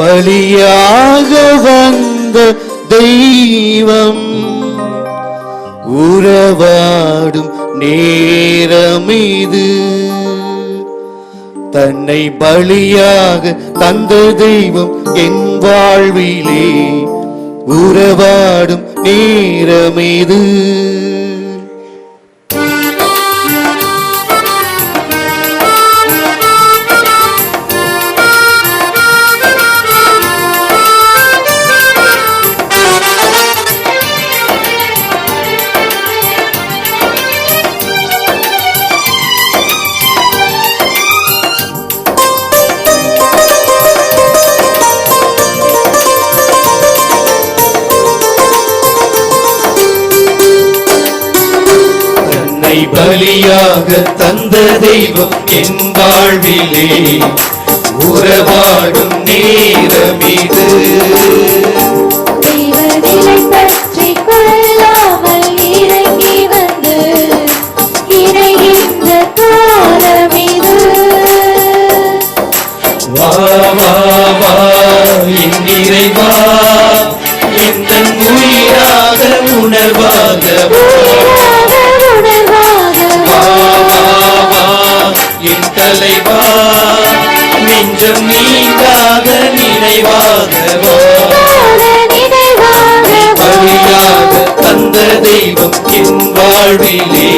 பலியாக வந்த தெய்வம் உறவாடும் நேரம் இது தன்னை பலியாக தந்த தெய்வம் என் வாழ்விலே உறவாடும் நேரம் தன்னை பலியாக தந்த தெய்வம் என் வாழ்விலே. உறவாடும் நேரம் இது. தெய்வநிலை தலைவா நெஞ்சம் நீங்காக நினைவாக வா வாழ நினைவாக பலியாக தந்த தெய்வம் என் வாழ்விலே.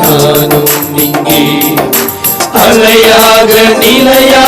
நானும் இங்கே. அலையாக நிலையாக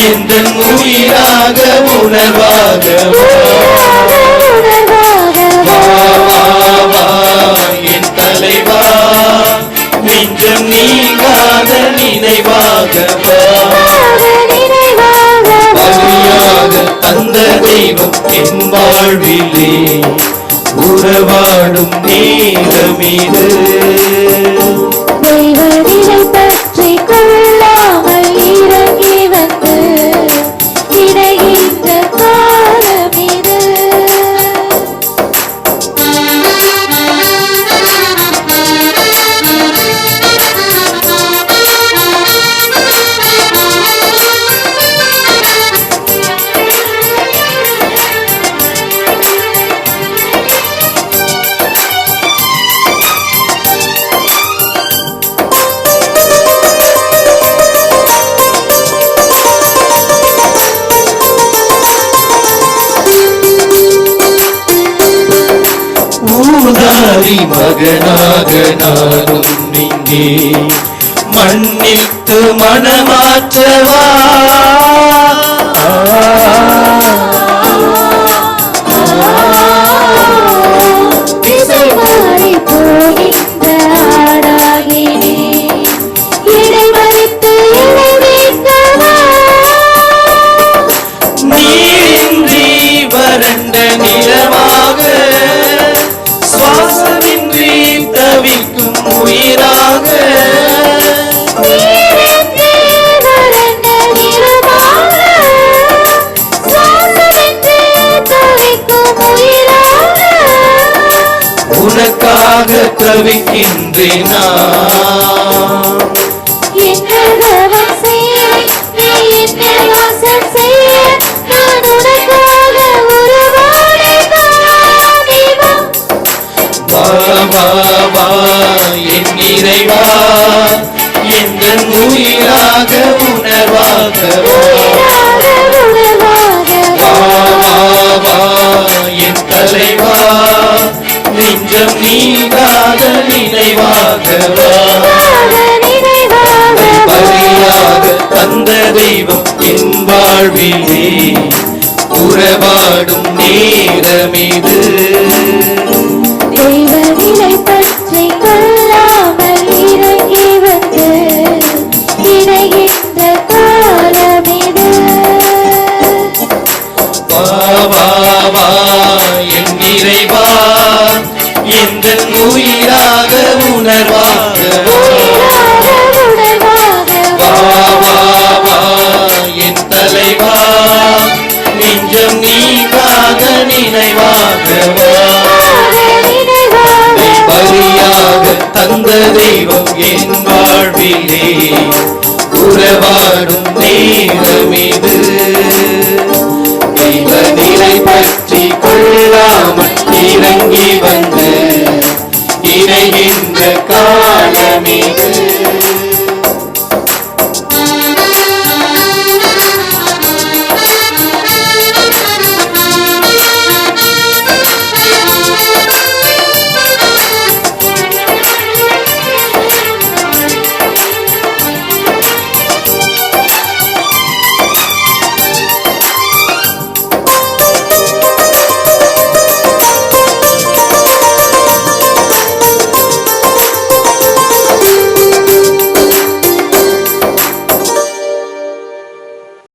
எந்த உயிராக உணர்வாக என் தலைவா நெஞ்சம் நீங்காத நினைவாக அந்த தெய்வம் என் வாழ்விலே. உறவாடும் நேரம் இது ஊதாரி மகனாக நானும் நீங்கே மன்னித்து மனமாற்றவா. உனக்காக வா என் இறைவா எந்த உயிராக உணர்வாக நெஞ்சம் நீங்காத நினைவாக வா தந்த தெய்வம் என் வாழ்விலே. உறவாடும் நேரமிது. உயிராக உணர்வாக என் தலைவா நெஞ்சம் நீங்காத நினைவாக. பலியாக தந்த தெய்வம் Amém.